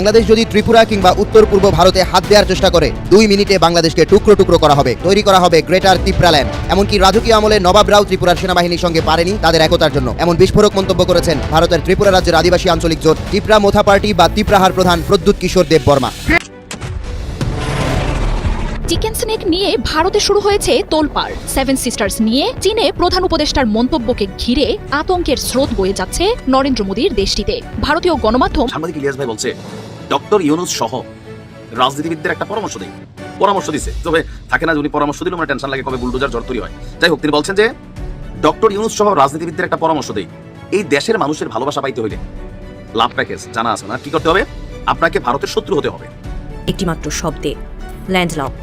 বাংলাদেশ যদি ত্রিপুরা কিংবা উত্তর পূর্ব ভারতে হাত দেওয়ার চেষ্টা করে দুই মিনিটে বাংলাদেশকে টুকরো টুকরো করা হবে। তৈরি করা হবে গ্রেটার ত্রিপুরাল্যান্ড এমনকি রাজকীয় আমলে নবাবরাও ত্রিপুরার সেনাবাহিনীর সঙ্গে পারেনি তাদের একতার জন্য। এমন বিস্ফোরক মন্তব্য করেছেন ভারতের ত্রিপুরা রাজ্যের আদিবাসী আঞ্চলিক জোট ত্রিপুরা মোথা পার্টি বা ত্রিপ্রাহার প্রধান প্রদ্যুৎ কিশোর দেব বর্মা। চিকেন স্নেক নিয়ে ভারতে শুরু হয়েছে তোলপাড়। সেভেন সিস্টার্স নিয়ে চীনে প্রধান উপদেষ্টার মন্তব্যকে ঘিরে আতঙ্কের স্রোত বয়ে যাচ্ছে নরেন্দ্র মোদীর দেশটিতে। ভারতীয় গণমাধ্যম সাংবাদিক ইলিয়াস ভাই বলছে ডক্টর ইউনুস সহ রাজনীতিবিদদের একটা পরামর্শ দেয় পরামর্শ দিছে। তবে থাকে না উনি পরামর্শ দিল মানে টেনশন লাগে কবে বুলডোজার জ্বর তৈরি হয়। যাই হোক, তিনি বলছেন যে, ডক্টর ইউনুস সহ রাজনীতিবিদদের একটা পরামর্শ দেয় এই দেশের মানুষের ভালোবাসা পাইতে হইলে লাভ প্যাকেজ জানা আছে না? কি করতে হবে? আপনাকে ভারতের শত্রু হতে হবে। একটিমাত্র শব্দে ল্যান্ডলকড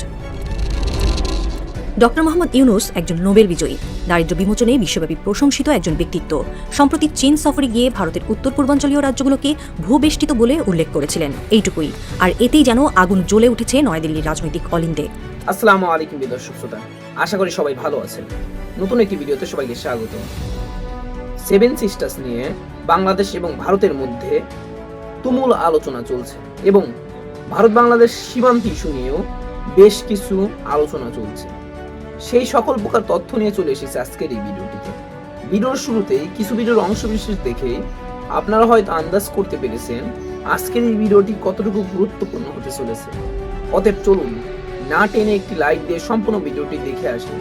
ডক্টর মোহাম্মদ ইউনুস একজন নোবেল বিজয়ী। দারিদ্র বিমোচনে বিশ্বব্যাপী প্রশংসিত একজন ব্যক্তিত্ব। সম্প্রতি চীন সফরে গিয়ে ভারতের উত্তর পূর্বাঞ্চলীয় রাজ্যগুলোকে ভূবেষ্টিত বলে উল্লেখ করেছিলেন। এইটুকুই। আর এতেই যেন আগুন জ্বলে উঠেছে নয়াদিল্লির রাজনৈতিক অলিন্দে। আসসালামু আলাইকুম শ্রোতা। আশা করি সবাই ভালো আছেন। নতুন একটি ভিডিওতে সবাইকে স্বাগত। সেভেন সিস্টার্স নিয়ে বাংলাদেশ এবং ভারতের মধ্যে তুমুল আলোচনা চলছে এবং ভারত বাংলাদেশ সীমান্ত ইস্যু নিয়েও বেশ কিছু আলোচনা চলছে। সেই সকল প্রকার তথ্য নিয়ে চলে এসেছে আজকের এই ভিডিওটিতে। ভিডিওর শুরুতে কিছু ভিডিওর অংশবিশেষ দেখে আপনারা হয়তো আন্দাজ করতে পেরেছেন আজকের এই ভিডিওটি কতটুকু গুরুত্বপূর্ণ হতে চলেছে। অতএব চলুন না টেনে একটি লাইক দিয়ে সম্পূর্ণ ভিডিওটি দেখে আসুন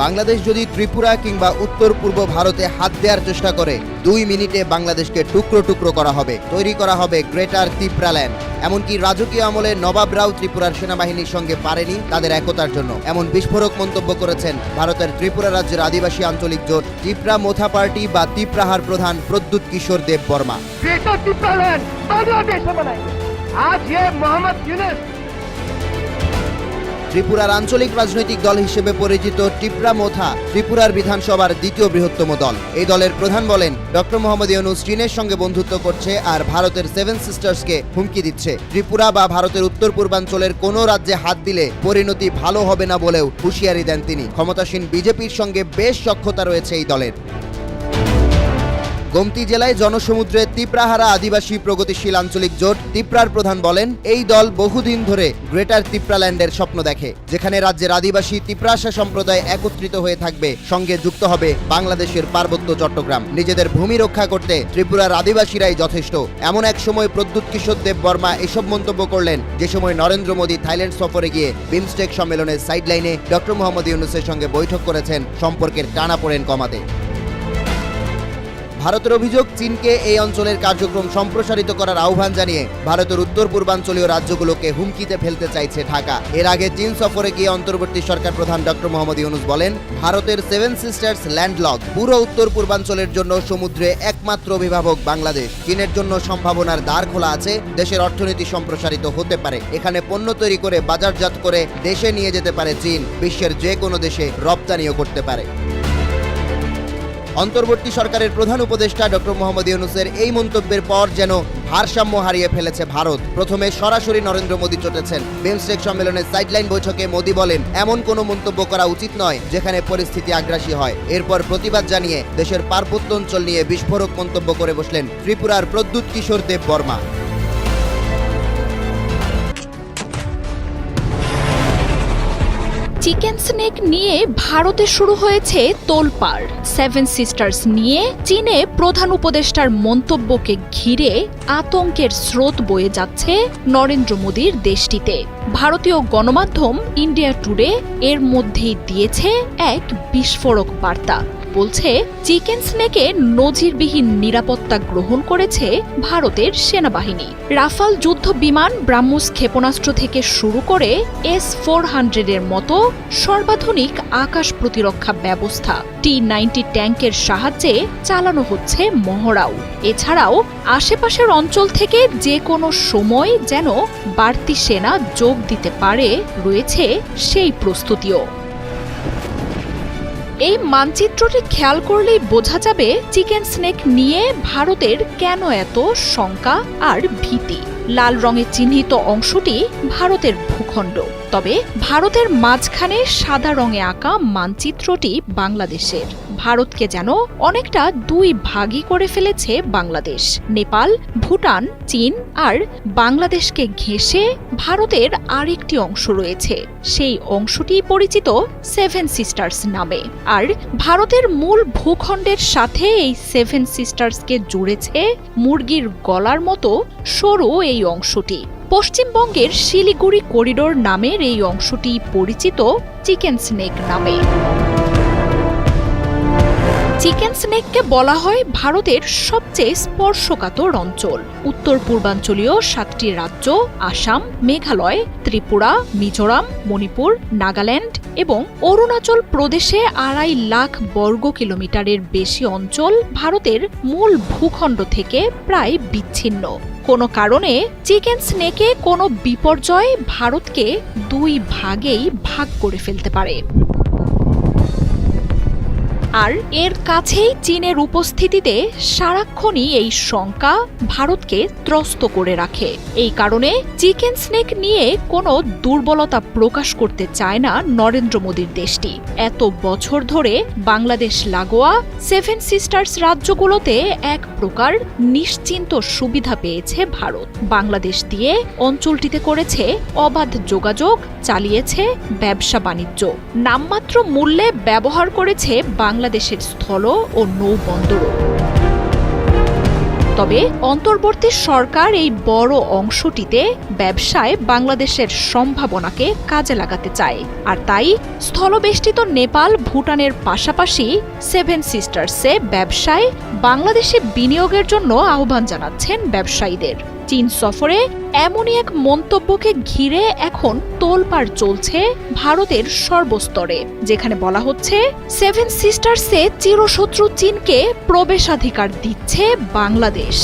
বাংলাদেশ যদি ত্রিপুরা কিংবা উত্তর পূর্ব ভারতে হাত দেওয়ার চেষ্টা করে দুই মিনিটে বাংলাদেশকে টুকরো টুকরো করা হবে তৈরি করা হবে গ্রেটার ত্রিপুরাল্যান্ড এমনকি রাজকীয় আমলে নবাবরাও ত্রিপুরার সেনাবাহিনীর সঙ্গে পারেনি তাদের একতার জন্য এমন বিস্ফোরক মন্তব্য করেছেন ভারতের ত্রিপুরা রাজ্যের আদিবাসী আঞ্চলিক জোট ত্রিপুরা মোথা পার্টি বা ত্রিপ্রাহার প্রধান প্রদ্যুৎ কিশোর দেব বর্মা ग्रेटर टिप्रालैंड बांग्लादेश में बनाएंगे आज ये मोहम्मद यूनुस ত্রিপুরার আঞ্চলিক রাজনৈতিক দল হিসেবে পরিচিত টিপ্রা মোথা ত্রিপুরার বিধানসভার দ্বিতীয় বৃহত্তম দল। এই দলের প্রধান বলেন, ডক্টর মোহাম্মদ ইউনুস চীনের সঙ্গে বন্ধুত্ব করছে আর ভারতের সেভেন সিস্টার্সকে হুমকি দিচ্ছে। ত্রিপুরা বা ভারতের উত্তর পূর্বাঞ্চলের কোনো রাজ্যে হাত দিলে পরিণতি ভালো হবে না বলেও হুঁশিয়ারি দেন তিনি। ক্ষমতাসীন বিজেপির সঙ্গে বেশ সক্ষতা রয়েছে এই দলের। গোমতি জেলায় জনসমুদ্রে তিপ্রাহারা আদিবাসী প্রগতিশীল আঞ্চলিক জোট তিপ্রার প্রধান বলেন, এই দল বহুদিন ধরে গ্রেটার তিপ্রাল্যান্ডের স্বপ্ন দেখে, যেখানে রাজ্যের আদিবাসী তিপ্রাসা সম্প্রদায় একত্রিত হয়ে থাকবে, সঙ্গে যুক্ত হবে বাংলাদেশের পার্বত্য চট্টগ্রাম। নিজেদের ভূমি রক্ষা করতে ত্রিপুরার আদিবাসীরাই যথেষ্ট। এমন এক সময় প্রদ্যুৎ কিশোর দেব বর্মা এসব মন্তব্য করলেন, যে সময় নরেন্দ্র মোদী থাইল্যান্ড সফরে গিয়ে বিমস্টেক সম্মেলনের সাইডলাইনে ডক্টর মোহাম্মদ ইউনুসের সঙ্গে বৈঠক করেছেন, সম্পর্কের টানাপোড়েন কমাতে। ভারতের অভিযোগ, চীনকে এই অঞ্চলের কার্যক্রম সম্প্রসারিত করার আহ্বান জানিয়ে ভারতের উত্তর পূর্বাঞ্চলীয় রাজ্যগুলোকে হুমকিতে ফেলতে চাইছে ঢাকা। এর আগে চীন সফরে গিয়ে অন্তর্বর্তী সরকার প্রধান ডক্টর মোহাম্মদ ইউনুস বলেন, ভারতের সেভেন সিস্টার্স ল্যান্ডলক পুরো উত্তর পূর্বাঞ্চলের জন্য সমুদ্রে একমাত্র অভিভাবক বাংলাদেশ। চীনের জন্য সম্ভাবনার দ্বার খোলা আছে, দেশের অর্থনীতি সম্প্রসারিত হতে পারে। এখানে পণ্য তৈরি করে, বাজারজাত করে দেশে নিয়ে যেতে পারে চীন, বিশ্বের যে কোনো দেশে রপ্তানিও করতে পারে। অন্তর্বর্তী সরকারের প্রধান উপদেষ্টা ডক্টর মোহাম্মদ ইউনুসের এই মন্তব্যের পর যেন ভারসাম্য হারিয়ে ফেলেছে ভারত। প্রথমে সরাসরি নরেন্দ্র মোদী চটেছেন। বিমস্টেক সম্মেলনের সাইডলাইন বৈঠকে মোদী বলেন, এমন কোনো মন্তব্য করা উচিত নয় যেখানে পরিস্থিতি আগ্রাসী হয়। এরপর প্রতিবাদ জানিয়ে দেশের পার্বত্য অঞ্চল নিয়ে বিস্ফোরক মন্তব্য করে বসলেন ত্রিপুরার প্রদ্যুৎ কিশোর দেব বর্মা। চিকেন স্নেক নিয়ে ভারতে শুরু হয়েছে তোলপাড়। সেভেন সিস্টার্স নিয়ে চীনে প্রধান উপদেষ্টার মন্তব্যকে ঘিরে আতঙ্কের স্রোত বয়ে যাচ্ছে নরেন্দ্র মোদীর দেশটিতে। ভারতীয় গণমাধ্যম ইন্ডিয়া টুডে এর মধ্যেই দিয়েছে এক বিস্ফোরক বার্তা। বলছে, চিকেন স্নেকে নজিরবিহীন নিরাপত্তা গ্রহণ করেছে ভারতের সেনাবাহিনী। রাফাল যুদ্ধ বিমান ব্রাহ্মস ক্ষেপণাস্ত্র থেকে শুরু করে এস ফোর হান্ড্রেডের মতো সর্বাধুনিক আকাশ প্রতিরক্ষা ব্যবস্থা। টি নাইনটি ট্যাঙ্কের সাহায্যে চালানো হচ্ছে মহড়াও। এছাড়াও আশেপাশের অঞ্চল থেকে যে কোনো সময় যেন বাড়তি সেনা যোগ দিতে পারে রয়েছে সেই প্রস্তুতিও। এই মানচিত্রটি খেয়াল করলেই বোঝা যাবে চিকেন স্নেক নিয়ে ভারতের কেন এত শঙ্কা আর ভীতি। লাল রঙে চিহ্নিত অংশটি ভারতের ভূখণ্ড। তবে ভারতের মাঝখানে সাদা রঙে আঁকা মানচিত্রটি বাংলাদেশের। ভারতকে যেন অনেকটা দুই ভাগই করে ফেলেছে বাংলাদেশ। নেপাল, ভুটান, চীন আর বাংলাদেশকে ঘেঁষে ভারতের আরেকটি অংশ রয়েছে। সেই অংশটি পরিচিত সেভেন সিস্টার্স নামে। আর ভারতের মূল ভূখণ্ডের সাথে এই সেভেন সিস্টার্সকে জুড়েছে মুরগির গলার মতো সরু এই অংশটি। পশ্চিমবঙ্গের শিলিগুড়ি করিডোর নামের এই অংশটি পরিচিত চিকেন স্নেক নামে। চিকেন স্নেককে বলা হয় ভারতের সবচেয়ে স্পর্শকাতর অঞ্চল। উত্তর পূর্বাঞ্চলীয় সাতটি রাজ্য আসাম, মেঘালয়, ত্রিপুরা, মিজোরাম, মণিপুর, নাগাল্যান্ড এবং অরুণাচল প্রদেশে আড়াই লাখ বর্গ কিলোমিটারের বেশি অঞ্চল ভারতের মূল ভূখণ্ড থেকে প্রায় বিচ্ছিন্ন। কোনো কারণে চিকেন স্নেকে কোনো বিপর্যয় ভারতকে দুই ভাগেই ভাগ করে ফেলতে পারে। আর এর কাছেই চীনের উপস্থিতিতে সারাক্ষণই এই শঙ্কা ভারতকে ত্রস্ত করে রাখে। এই কারণে চিকেন স্নেক নিয়ে কোনো দুর্বলতা প্রকাশ করতে চায় না নরেন্দ্র মোদীর দেশটি। এত বছর ধরে বাংলাদেশ লাগোয়া সেভেন সিস্টার্স রাজ্যগুলোতে এক প্রকার নিশ্চিন্ত সুবিধা পেয়েছে ভারত। বাংলাদেশ দিয়ে অঞ্চলটিতে করেছে অবাধ যোগাযোগ, চালিয়েছে ব্যবসা বাণিজ্য। নামমাত্র মূল্যে ব্যবহার করেছে বাংলাদেশের স্থল ও নৌবন্দরও তবে অন্তর্বর্তী সরকার এই বড় অংশটিতে ব্যবসায় বাংলাদেশের সম্ভাবনাকে কাজে লাগাতে চায়। আর তাই স্থলবেষ্টিত নেপাল ভুটানের পাশাপাশি সেভেন সিস্টার্সে ব্যবসায় বাংলাদেশে বিনিয়োগের জন্য আহ্বান জানাচ্ছেন ব্যবসায়ীদের। চীন সফরে এমনই এক মন্তব্যকে ঘিরে এখন তোলপাড় চলছে ভারতের সর্বস্তরে, যেখানে বলা হচ্ছে সেভেন সিস্টার্সে চিরশত্রু চীনকে প্রবেশাধিকার দিচ্ছে বাংলাদেশ।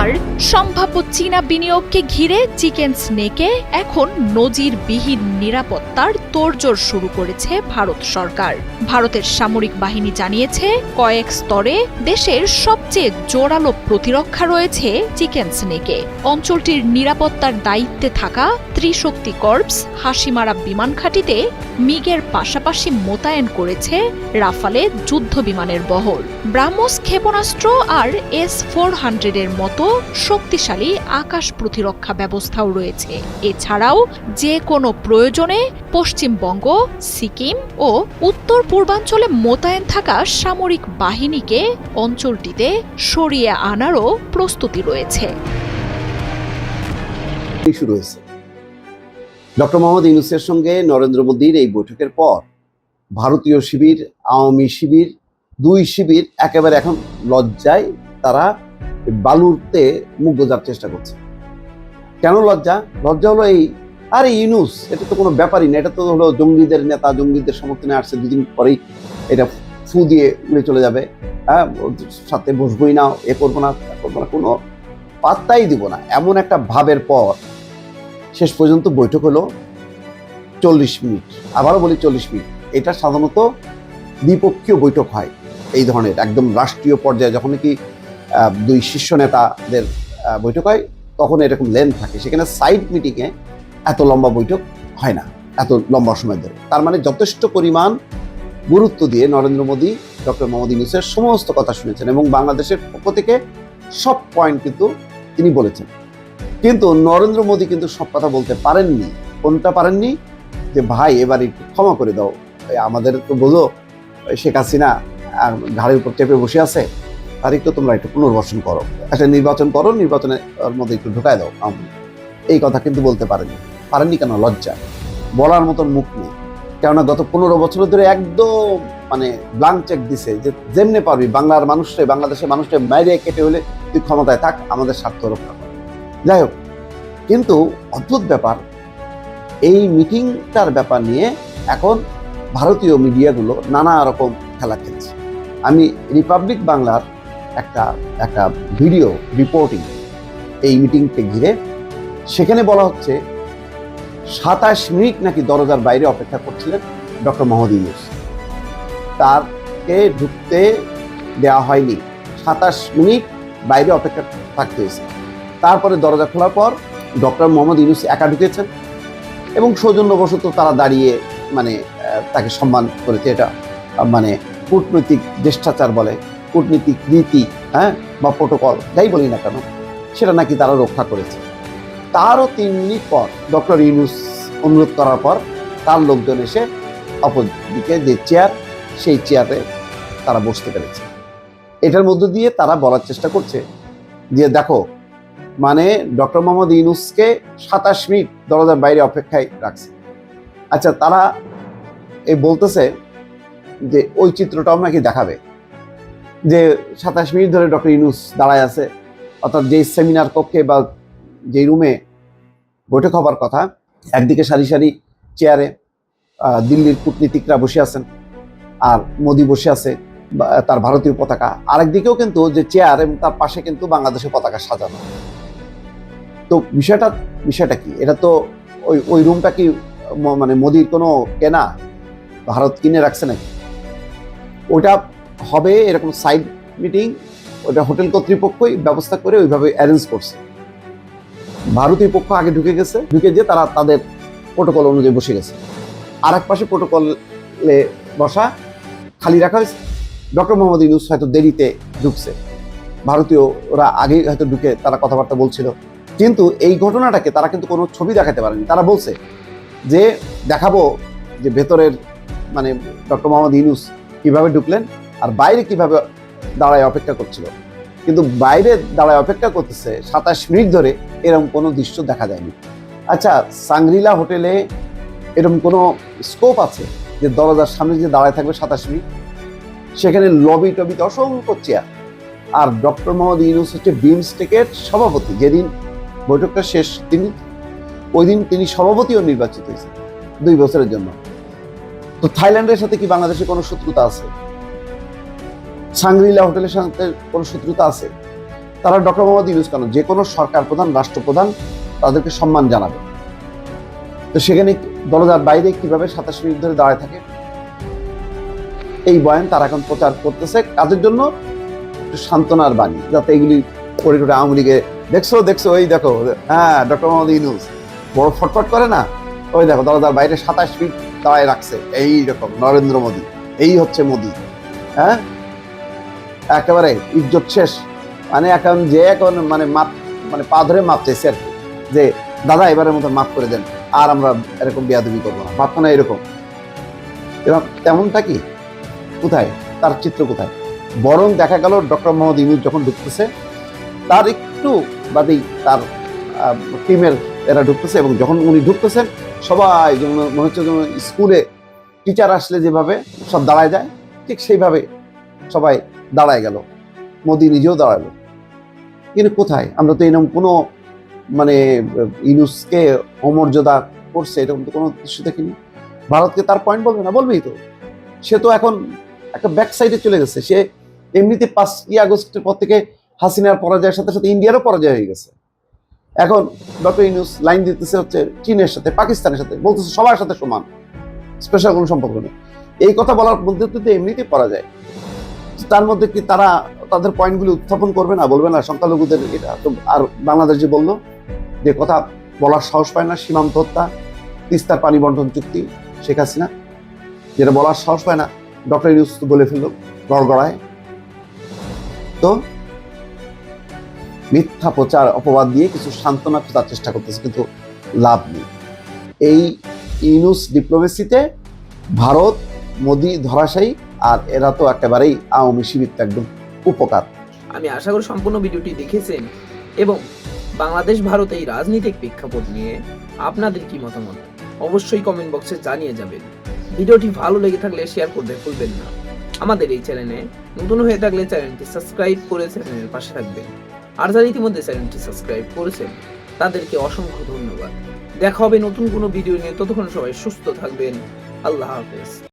আর সম্ভাব্য চীনা বিনিয়োগকে ঘিরে চিকেন স্নেকে এখন নজিরবিহীন নিরাপত্তার তোড়জোড় শুরু করেছে ভারত সরকার। ভারতের সামরিক বাহিনী জানিয়েছে, কয়েক স্তরে দেশের সবচেয়ে জোরালো প্রতিরক্ষা রয়েছে চিকেন স্নেকে। অঞ্চলটির নিরাপত্তার দায়িত্বে থাকা ত্রিশক্তি কর্পস হাসিমারা বিমান ঘাঁটিতে মিগের পাশাপাশি মোতায়েন করেছে রাফালে যুদ্ধ বিমানের বহর। ব্রাহ্মস ক্ষেপণাস্ত্র আর এস ফোর হান্ড্রেডের মতো শক্তিশালী আকাশ প্রতিরক্ষা ব্যবস্থাও রয়েছে। এছাড়াও যে কোনো প্রয়োজনে পশ্চিমবঙ্গ, সিকিম ও উত্তর পূর্বাঞ্চলে মোতায়েন থাকা সামরিক বাহিনীকে অঞ্চলটিতে সরিয়ে আনারও প্রস্তুতি রয়েছে। ডক্টর মোহাম্মদ ইউনুসের সঙ্গে নরেন্দ্র মোদীর এই বৈঠকের পর ভারতীয় শিবির, আওয়ামী শিবির, দুই শিবির একেবারে এখন লজ্জায় তারা বালুরতে মুখ গোজার চেষ্টা করছে। কেন লজ্জা? লজ্জা হলো এই, আরে ইউনুস, এটা তো কোনো ব্যাপারই না, এটা তো হলো জঙ্গিদের নেতা, জঙ্গিদের সমর্থনে আসছে, দুদিন পরেই এটা ফু দিয়ে উড়ে চলে যাবে। হ্যাঁ সাথে বসবই না, এ করব না করব না, কোনো পাত্তাই দিব না। এমন একটা ভাবের পর শেষ পর্যন্ত বৈঠক হলো চল্লিশ মিনিট। আবারও বলি চল্লিশ মিনিট। এটা সাধারণত দ্বিপক্ষীয় বৈঠক হয় এই ধরনের, একদম রাষ্ট্রীয় পর্যায়ে, যখন কি দুই শীর্ষ নেতাদের বৈঠক হয়, তখন এরকম লেন্থ থাকে। সেখানে সাইড মিটিংয়ে এত লম্বা বৈঠক হয় না, এত লম্বা সময় ধরে। তার মানে যথেষ্ট পরিমাণ গুরুত্ব দিয়ে নরেন্দ্র মোদী, ডক্টর মোহাম্মদ ইউনুসের সমস্ত কথা শুনেছেন এবং বাংলাদেশের পক্ষ থেকে সব পয়েন্ট কিন্তু তিনি বলেছেন। কিন্তু নরেন্দ্র মোদী কিন্তু সব কথা বলতে পারেননি। কোনটা পারেননি? যে ভাই, এবার একটু ক্ষমা করে দাও। আমাদের তো বোঝো শেখ হাসিনা ঘাড়ের উপর চেপে বসে আছে। তার একটু তোমরা একটু পুনর্বাসন করো। একটা নির্বাচন করো, নির্বাচনের মধ্যে একটু ঢুকায় দাও লীগ। এই কথা কিন্তু বলতে পারেনি। পারেননি কেন? লজ্জা। বলার মতন মুখ নেই। কেননা গত পনেরো বছর ধরে একদম মানে ব্লাঙ্ক চেক দিছে যে যেমনে পারবি বাংলার মানুষরে, বাংলাদেশের মানুষরে বাইরে কেটে হলে তুই ক্ষমতায় থাক, আমাদের স্বার্থ রক্ষা কর। যাই হোক, কিন্তু অদ্ভুত ব্যাপার, এই মিটিংটার ব্যাপার নিয়ে এখন ভারতীয় মিডিয়াগুলো নানা রকম খেলা খেলছে। আমি রিপাবলিক বাংলার একটা একটা ভিডিও রিপোর্টিং এই মিটিংকে ঘিরে। সেখানে বলা হচ্ছে, সাতাশ মিনিট নাকি দরজার বাইরে অপেক্ষা করছিলেন ডক্টর মোহাম্মদ ইউনুস। তারকে ঢুকতে দেওয়া হয়নি। সাতাশ মিনিট বাইরে অপেক্ষা থাকতে হয়েছে। তারপরে দরজা খোলার পর ডক্টর মোহাম্মদ ইউনুস একা ঢুকেছেন এবং সৌজন্যবশত তারা দাঁড়িয়ে মানে তাকে সম্মান করেছে। এটা মানে কূটনৈতিক জ্যেষ্ঠাচার বলে কূটনীতিক রীতি হ্যাঁ বা প্রোটোকল যাই বলি না কেন, সেটা নাকি তারা রক্ষা করেছে। তারও তিন মিনিট পর ডক্টর ইউনুস অনুরোধ করার পর তার লোকজন এসে অপরদিকে যে চেয়ার সেই চেয়ারে তারা বসতে পেরেছে। এটার মধ্য দিয়ে তারা বলার চেষ্টা করছে যে, দেখো মানে ডক্টর মোহাম্মদ ইউনুসকে সাতাশ মিনিট দরজার বাইরে অপেক্ষায় রাখছে। আচ্ছা তারা এই বলতেছে যে, ওই চিত্রটাও নাকি দেখাবে। যে সাতাশ মিনিট ধরে ডক্টর ইউনুস দাঁড়ায় আছে, অর্থাৎ যেই সেমিনার কক্ষে বা যেই রুমে বৈঠক হবার কথা, একদিকে সারি সারি চেয়ারে দিল্লির কূটনীতিকরা বসে আছেন আর মোদি বসে আছে তার ভারতীয় পতাকা। আরেকদিকেও কিন্তু যে চেয়ার এবং তার পাশে কিন্তু বাংলাদেশের পতাকা সাজানো। তো বিষয়টা বিষয়টা কি? এটা তো ওই ওই রুমটা কি মানে মোদির কোনো কেনা, ভারত কিনে রাখছে নাকি? ওটা হবে, এরকম সাইড মিটিং ওটা হোটেল কর্তৃপক্ষই ব্যবস্থা করে ওইভাবে অ্যারেঞ্জ করছে। ভারতীয় পক্ষ আগে ঢুকে গেছে, ঢুকে যে তারা তাদের প্রোটোকল অনুযায়ী বসে গেছে। আর এক পাশে প্রোটোকলে বসা খালি রাখা হয়েছে। ডক্টর মোহাম্মদ ইউনুস হয়তো দেরিতে ঢুকছে। ভারতীয় ওরা আগেই হয়তো ঢুকে তারা কথাবার্তা বলছিল। কিন্তু এই ঘটনাটাকে তারা কিন্তু কোনো ছবি দেখাতে পারেনি। তারা বলছে যে, দেখাবো যে ভেতরের মানে ডক্টর মোহাম্মদ ইউনুস কীভাবে ঢুকলেন আর বাইরে কীভাবে দাঁড়ায় অপেক্ষা করছিল। কিন্তু বাইরে দাঁড়ায় অপেক্ষা করতেছে সাতাশ মিনিট ধরে এরকম কোনো দৃশ্য দেখা যায়নি। আচ্ছা সাংগ্রিলা হোটেলে এরকম কোনো স্কোপ আছে যে দরজার সামনে যে দাঁড়ায় থাকবে সাতাশ মিনিট? সেখানে লবি টবিতে অসংখ্য চেয়ার। আর ডক্টর মোহাম্মদ ইউনুস হচ্ছে বিমস্টেকের সভাপতি। যেদিন বৈঠকটা শেষ, তিনি ওই দিন তিনি সভাপতিও নির্বাচিত হয়েছেন দুই বছরের জন্য। তো থাইল্যান্ডের সাথে কি বাংলাদেশে কোনো শত্রুতা আছে? সাংগ্রিলা হোটেলের সাথে কোনো শত্রুতা আছে? তারা ডক্টর মোহাম্মদ ইউনুস কেন? যে কোনো সরকার প্রধান, রাষ্ট্রপ্রধান তাদেরকে সম্মান জানাবে। তো সেখানে দরজার বাইরে কীভাবে সাতাশ মিনিট ধরে দাঁড়ায় থাকে? এই বয়ান তারা এখন প্রচার করতেছে। কাজের জন্য? একটু সান্ত্বনার বাণী, যাতে এগুলি করে করে আওয়ামী লীগে দেখছ দেখছ ওই দেখো হ্যাঁ ডক্টর মোহাম্মদ ইউনুস। বড় ফটফট করে না? ওই দেখো, দরজার বাইরে সাতাশ ফিট দাঁড়ায় রাখছে। এই রকম, নরেন্দ্র মোদী। এই হচ্ছে মোদী হ্যাঁ? একেবারে ইজ্জত শেষ। মানে এখন যে এখন মানে মাপ মানে পা ধরে মাপ চাইছে আর যে, দাদা, এবারের মতো মাফ করে দেন, আর আমরা এরকম বেয়াদবি করব না। ভাবতো না এরকম। এবং তেমনটা কি? কোথায়? তার চিত্র কোথায়? বরং দেখা গেল ডক্টর মোহাম্মদ ইউনুস যখন ঢুকতেছে, তার একটু বাদেই তার টিমের এরা ঢুকতেছে এবং যখন উনি ঢুকতেছেন, সবাই যেমন মনে হচ্ছে যেমন স্কুলে টিচার আসলে যেভাবে সব দাঁড়ায় যায়, ঠিক সেইভাবে সবাই দাঁড়ায় গেল। মোদি নিজেও দাঁড়াল। কিন্তু কোথায়? আমরা তো এরকম কোনো মানে ইউনুসকে অমর্যাদা করছে, এরকম তো কোনো দৃশ্য দেখিনি। ভারতকে তার পয়েন্ট বলবে না? বলবেই তো। সে তো এখন একটা ব্যাক সাইডে চলে গেছে। সে এমনিতে পাঁচই আগস্টের পর থেকে হাসিনার পরাজয়ের সাথে সাথে ইন্ডিয়ারও পরাজয় হয়ে গেছে। এখন ডক্টর ইউনুস লাইন দিতেছে হচ্ছে চীনের সাথে, পাকিস্তানের সাথে, বলতেছে সবার সাথে সমান। স্পেশাল কোনো সম্পর্ক নেই। এই কথা বলার মধ্যে তো এমনিতেই পরাজয়। তার মধ্যে কি তারা তাদের পয়েন্টগুলি উত্থাপন করবে না, বলবে না? সংখ্যালঘুদের এটা তো আর বাংলাদেশ যে বলল, যে কথা বলার সাহস পায় না, সীমান্ত হত্যা, তিস্তার পানি বন্টন চুক্তি, শেখ হাসিনা, যেটা বলার সাহস পায় না, ডক্টর ইউস বলে ফেলল গড়গড়ায়। তো মিথ্যা প্রচার, অপবাদ দিয়ে কিছু সান্ত্বনা খোঁজার চেষ্টা করতেছে, কিন্তু লাভ নেই। এই ইউনুস ডিপ্লোমেসিতে ভারত, মোদি ধরাশায়ী আর এরা তো একেবারেই আওয়ামী শিবির একদম উপকার। আমি আশা করি সম্পূর্ণ ভিডিওটি দেখেছেন এবং বাংলাদেশ ভারত এই রাজনৈতিক প্রেক্ষাপট নিয়ে আপনাদের কি মতামত? অবশ্যই কমেন্ট বক্সে জানিয়ে যাবেন। ভিডিওটি ভালো লেগে থাকলে শেয়ার করতে ভুলবেন না। আমাদের এই চ্যানেলে নতুন হয়ে থাকলে চ্যানেলটি সাবস্ক্রাইব করে চ্যানেলের পাশে থাকবেন। আর যারা ইতিমধ্যে চ্যানেলটি সাবস্ক্রাইব করেছেন, তাদেরকে অসংখ্য ধন্যবাদ। দেখা হবে নতুন কোনো ভিডিও নিয়ে। ততক্ষণ সবাই সুস্থ থাকবেন। আল্লাহ হাফেজ।